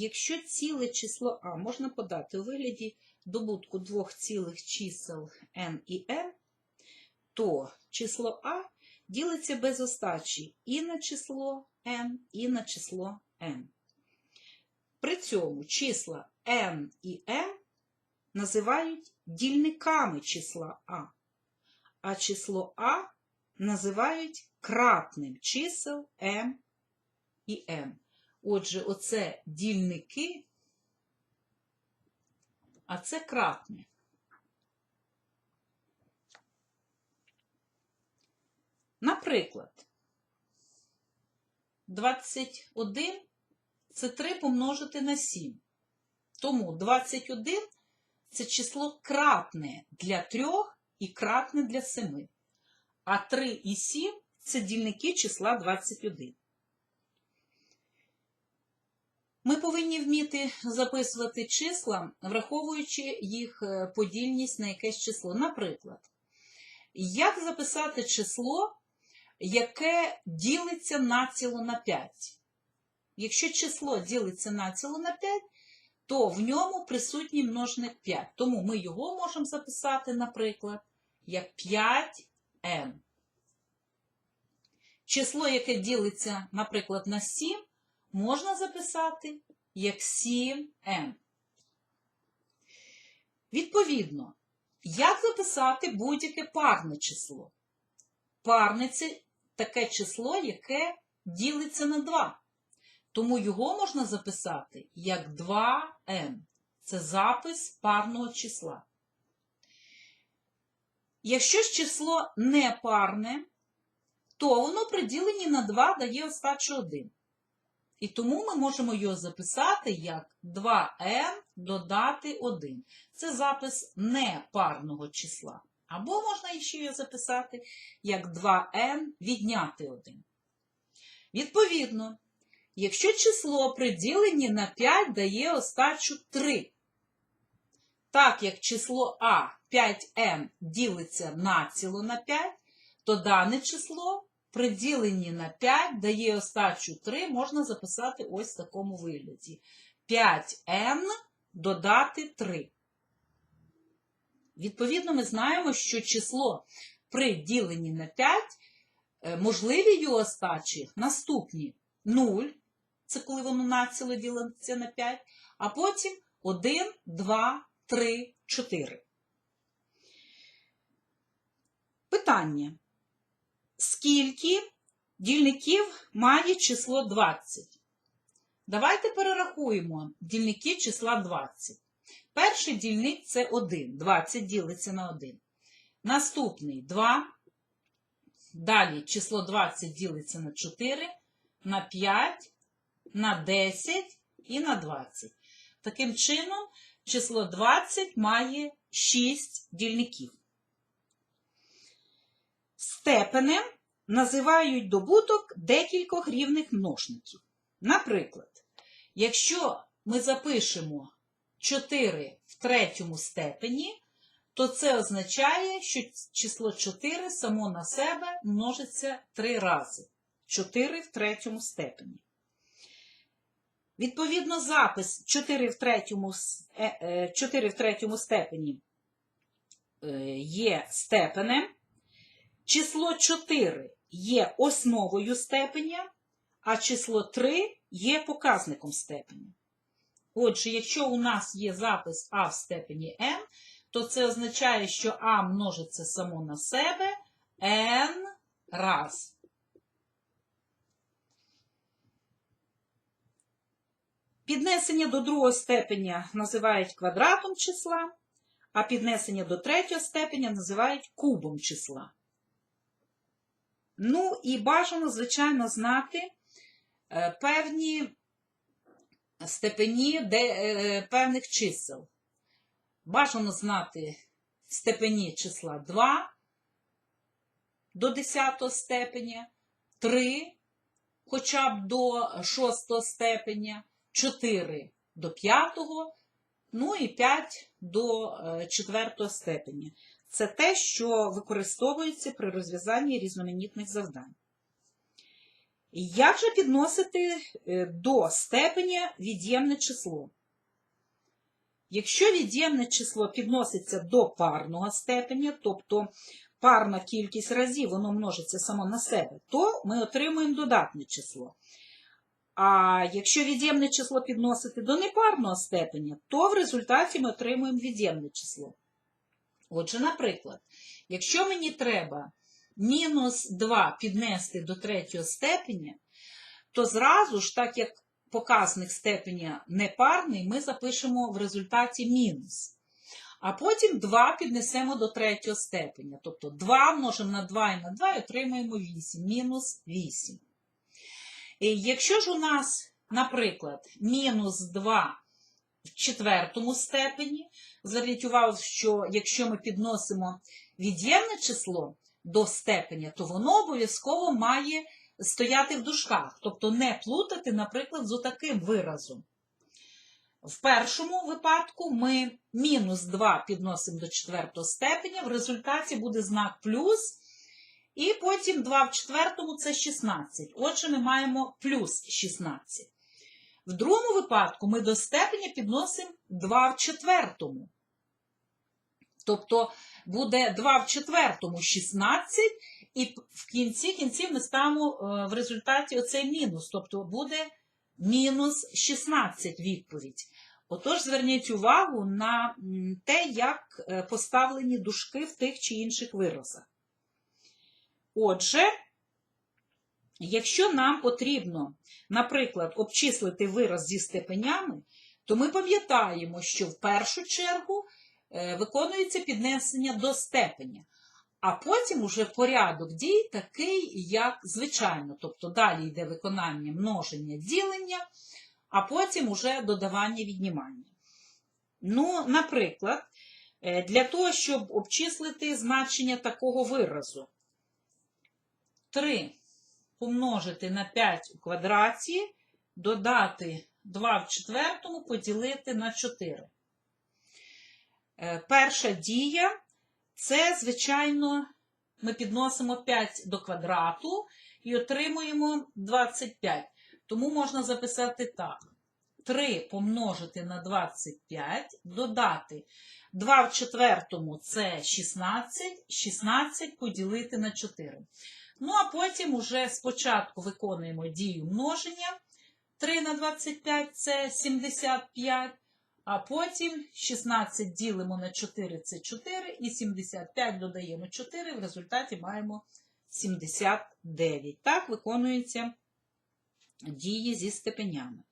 якщо ціле число А можна подати у вигляді добутку двох цілих чисел n і n, то число А ділиться без остачі і на число n, і на число n. При цьому числа n і n називають дільниками числа А, а число А називають кратним чисел m і n. Отже, оце дільники, а це кратне. Наприклад, 21 це 3 помножити на 7. Тому 21 це число кратне для 3 і кратне для 7. А 3 і 7 це дільники числа 21. Ми повинні вміти записувати числа, враховуючи їх е, подільність на якесь число. Наприклад, як записати число, яке ділиться націло на 5? Якщо число ділиться націло на 5, то в ньому присутній множник 5. Тому ми його можемо записати, наприклад, як 5n. Число, яке ділиться, наприклад, на 7, можна записати як 7n. Відповідно, як записати будь-яке парне число? Парне це таке число, яке ділиться на 2. Тому його можна записати як 2n. Це запис парного числа. Якщо ж число не парне, то воно при діленні на 2 дає остачу 1. І тому ми можемо його записати як 2n додати 1. Це запис непарного числа. Або можна ще його записати як 2n відняти 1. Відповідно, якщо число при діленні на 5 дає остачу 3, так як число А 5n ділиться націло на 5, то дане число при діленні на 5 дає остачу 3, можна записати ось в такому вигляді. 5n додати 3. Відповідно, ми знаємо, що число при діленні на 5, е, можливі його остачі наступні 0, це коли воно націло ділиться на 5, а потім 1, 2, 3, 4. Питання. Скільки дільників має число 20? Давайте перерахуємо дільники числа 20. Перший дільник це 1. 20 ділиться на 1. Наступний 2. Далі число 20 ділиться на 4, на 5, на 10 і на 20. Таким чином, число 20 має 6 дільників. Степенем називають добуток декількох рівних множників. Наприклад, якщо ми запишемо 4 в третьому степені, то це означає, що число 4 само на себе множиться 3 рази. 4 в третьому степені. Відповідно, запис 4 в третьому, 4 в третьому степені е, є степенем. Число 4 є основою степеня, а число 3 є показником степеня. Отже, якщо у нас є запис А в степені n, то це означає, що А множиться само на себе n раз. Піднесення до другого степеня називають квадратом числа, а піднесення до третього степеня називають кубом числа. Ну, і бажано, звичайно, знати е, певні степені де, е, певних чисел. Бажано знати степені числа 2 до 10 степеня, 3 хоча б до 6 степеня, 4 до 5, ну і 5 до 4 степеня. Це те, що використовується при розв'язанні різноманітних завдань. Як же підносити е, до степеня від'ємне число? Якщо від'ємне число підноситься до парного степеня, тобто парна кількість разів воно множиться само на себе, то ми отримуємо додатне число. А якщо від'ємне число підносити до непарного степеня, то в результаті ми отримуємо від'ємне число. Отже, наприклад, якщо мені треба мінус 2 піднести до третього степеня, то зразу ж, так як показник степеня непарний, ми запишемо в результаті мінус. А потім 2 піднесемо до третього степеня. Тобто 2 множимо на 2 і на 2 і отримаємо 8, мінус 8. І якщо ж у нас, наприклад, мінус 2 в четвертому степені, зверніть увагу, що якщо ми підносимо від'ємне число до степеня, то воно обов'язково має стояти в дужках, тобто не плутати, наприклад, з отаким виразом. В першому випадку ми мінус 2 підносимо до четвертого степеня, в результаті буде знак плюс, і потім 2 в четвертому це 16. Отже, ми маємо плюс 16. В другому випадку ми до степеня підносимо 2 в четвертому. Тобто буде 2 в четвертому 16, і в кінці кінців ми ставимо е, в результаті оцей мінус. Тобто буде мінус 16 відповідь. Отож, зверніть увагу на те, як е, поставлені дужки в тих чи інших виразах. Отже, якщо нам потрібно, наприклад, обчислити вираз зі степенями, то ми пам'ятаємо, що в першу чергу е, виконується піднесення до степеня, а потім уже порядок дій такий, як звичайно. Тобто далі йде виконання множення ділення, а потім уже додавання віднімання. Ну, наприклад, е, для того, щоб обчислити значення такого виразу, 3 помножити на 5 у квадраті, додати 2 в четвертому, поділити на 4. Е, Перша дія це, звичайно, ми підносимо 5 до квадрату і отримуємо 25. Тому можна записати так. 3 помножити на 25, додати 2 в четвертому це 16, 16 поділити на 4. Ну, а потім уже спочатку виконуємо дію множення. 3 на 25 це 75, а потім 16 ділимо на 4 це 4, і 75 додаємо 4, в результаті маємо 79. Так виконуються дії зі степенями.